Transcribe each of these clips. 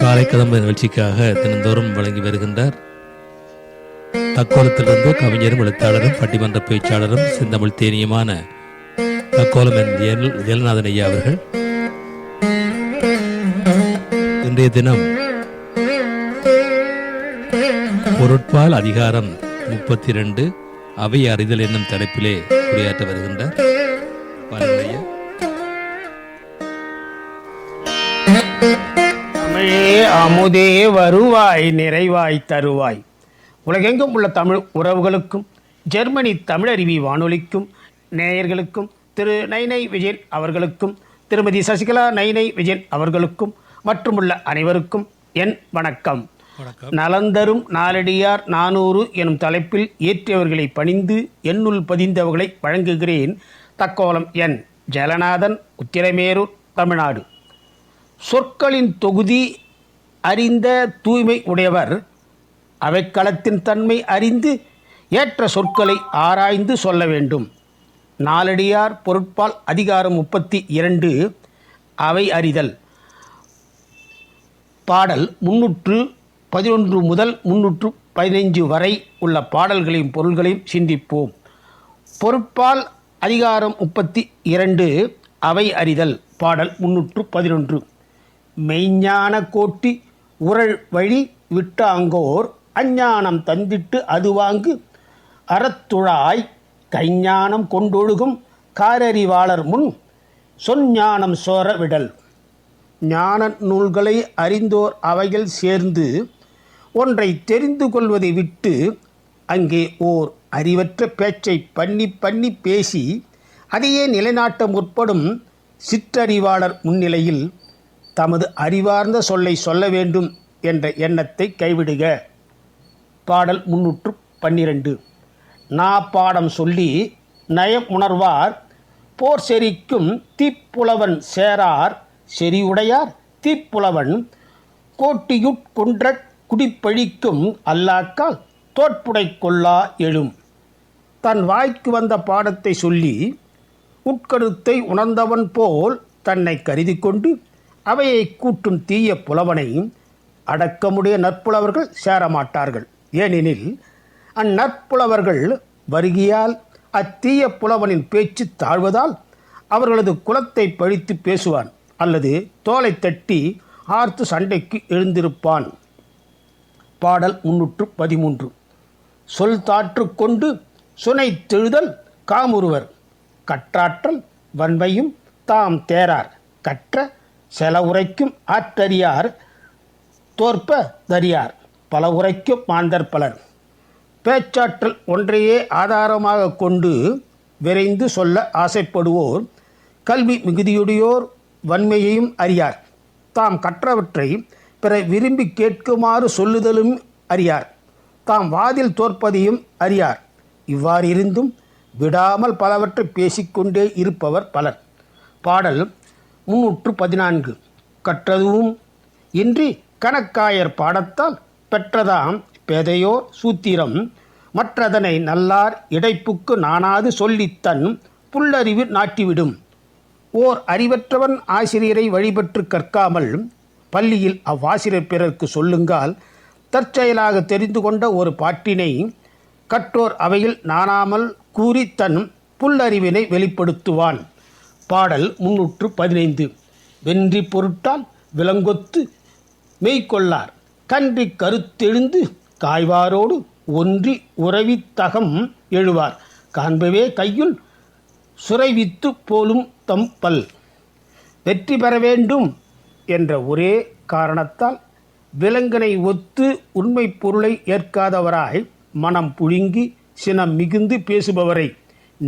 காலை கதம்ப நிகழ்ச்சிக்காக தினந்தோறும் வழங்கி வருகின்றார். தக்கோலத்திலிருந்து கவிஞரும் எழுத்தாளரும் பட்டிமன்ற பேச்சாளரும் செந்தமிழ் தேனியுமான தக்கோலம் என் ஜெயலநாதன் ஐயா அவர்கள். இன்றைய தினம் பொருட்பால் அதிகாரம் முப்பத்தி ரெண்டு அவை அறிதல் என்னும் தலைப்பிலே உரையாற்ற வருகின்றார். தமிழே அமுதே வருவாய் நிறைவாய் தருவாய். உலகெங்கும் உள்ள தமிழ் உறவுகளுக்கும் ஜெர்மனி தமிழருவி வானொலிக்கும் நேயர்களுக்கும் திரு நைனை விஜயன் அவர்களுக்கும் திருமதி சசிகலா நைனை விஜயன் அவர்களுக்கும் மற்றுமுள்ள அனைவருக்கும் என் வணக்கம். வணக்கம். நலந்தரும் நாலடியார் நானூறு எனும் தலைப்பில் ஏற்றியவர்களை பணிந்து என்னுள் பதிந்தவர்களை வழங்குகிறேன் தக்கோலம் என் ஜலநாதன் உத்திரமேரூர் தமிழ்நாடு. சொற்களின் தொகுதி அறிந்த தூய்மை உடையவர் அவைக்களத்தின் தன்மை அறிந்து ஏற்ற சொற்களை ஆராய்ந்து சொல்ல வேண்டும். நாலடியார் பொருட்பால் அதிகாரம் முப்பத்தி இரண்டு அவை அறிதல். பாடல் முன்னூற்று பதினொன்று முதல் முன்னூற்று பதினைஞ்சு வரை உள்ள பாடல்களையும் பொருள்களையும் சிந்திப்போம். பொருட்பால் அதிகாரம் முப்பத்தி இரண்டு அவை அறிதல். பாடல் முன்னூற்று பதினொன்று. மெய்ஞான கோட்டி உரள் வழி விட்டாங்கோர் அஞ்ஞானம் தந்திட்டு அதுவாங்கு அறத்துழாய் கைஞானம் கொண்டொழுகும் காரறிவாளர் முன் சொஞ்ஞானம் சோர விடல் ஞான நூல்களை அறிந்தோர் அவைகள் சேர்ந்து ஒன்றை தெரிந்து கொள்வதை விட்டு அங்கே ஓர் அறிவற்ற பேச்சை பண்ணி பண்ணி பேசி அதையே நிலைநாட்ட முற்படும் சிற்றறிவாளர் முன்னிலையில் தமது அறிவார்ந்த சொல்லை சொல்ல வேண்டும் என்ற எண்ணத்தை கைவிடுக. பாடல் முன்னூற்று பன்னிரண்டு. நா பாடம் சொல்லி நயம் உணர்வார். போர் செறிக்கும் தீப்புலவன் சேரார். செறிவுடையார் தீப்புலவன். கோட்டியுட்கொன்ற குடிப்பழிக்கும் அல்லாக்கால் தோற்புடை கொள்ளா எழும். தன் வாய்க்கு வந்த பாடத்தை சொல்லி உட்கருத்தை உணர்ந்தவன் போல் தன்னை கருதி கொண்டு அவையை கூட்டும் தீய புலவனை அடக்கமுடைய நற்புலவர்கள் சேரமாட்டார்கள். ஏனெனில் அந்நற்புலவர்கள் வருகியால் அத்தீய புலவனின் பேச்சு தாழ்வதால் அவர்களது குலத்தை பழித்து பேசுவான் அல்லது தோலை தட்டி ஆர்த்து சண்டைக்கு எழுந்திருப்பான். பாடல் முன்னூற்று பதிமூன்று. சொல் தாற்று கொண்டு சுனை தெழுதல் காமுறுவர். கற்றாற்றல் வன்மையும் தாம் தேரார். கற்ற செல உரைக்கும் ஆற்றறியார் தோற்ப தறியார். பல உரைக்கும் மாந்தர் பலர். பேச்சாற்றல் ஒன்றையே ஆதாரமாக கொண்டு விரைந்து சொல்ல ஆசைப்படுவோர் கல்வி மிகுதியுடையோர் வன்மையையும் அறியார். தாம் கற்றவற்றை பிற விரும்பி கேட்குமாறு சொல்லுதலும் அறியார். தாம் வாதில் தோற்பதையும் அறியார். இவ்வாறு இருந்தும் விடாமல் பலவற்றை பேசிக்கொண்டே இருப்பவர் பலர். பாடல் முன்னூற்று பதினான்கு கற்றதும் இன்றி கணக்காயர் பாடத்தால் பெற்றதாம் பேதையோர் சூத்திரம். மற்றதனை நல்லார் இடைப்புக்கு நானாது சொல்லித்தன் புல்லறிவு நாட்டிவிடும். ஓர் அறிவற்றவன் ஆசிரியரை வழிபட்டு கற்காமல் பள்ளியில் அவ்வாசிரியர் பிறர்க்கு சொல்லுங்கால் தற்செயலாக தெரிந்து கொண்ட ஒரு பாட்டினை கற்றோர் அவையில் நாணாமல் கூறி தன் புல்லறிவினை வெளிப்படுத்துவான். பாடல் முன்னூற்று பதினைந்து. வென்றி பொருட்டால் விலங்கொத்து மெய்கொள்ளார். கன்றி கருத்தெழுந்து காய்வாரோடு ஒன்றி உறவித்தகம் எழுவார். காண்பவே கையுள் சுரைவித்து போலும் தம் பல். வெற்றி பெற வேண்டும் என்ற ஒரே காரணத்தால் விலங்கனை ஒத்து உண்மை பொருளை ஏற்காதவராய் மனம் புழுங்கி சினம் மிகுந்து பேசுபவரை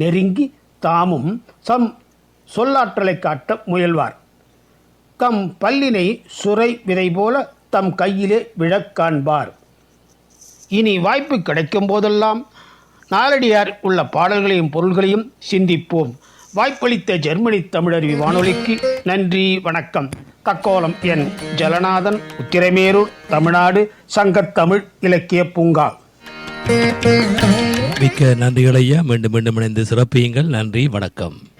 நெருங்கி தாமும் சம் சொல்லாற்றலை காட்ட முயல்வார். தம் பல்லினை சுரை விதை போல தம் கையிலே விழக் காண்பார். இனி வாய்ப்பு கிடைக்கும் போதெல்லாம் நாலடியார் உள்ள பாடல்களையும் பொருள்களையும் சிந்திப்போம். வாய்ப்பளித்த ஜெர்மனி தமிழருவி வானொலிக்கு நன்றி வணக்கம். கக்கோலம் என். ஜலநாதன் உத்திரமேரூர் தமிழ்நாடு சங்கத்தமிழ் இலக்கிய பூங்கா. மிக்க நன்றிகள் ஐயா. மீண்டும் மீண்டும் இணைந்து சிறப்பியுங்கள். நன்றி வணக்கம்.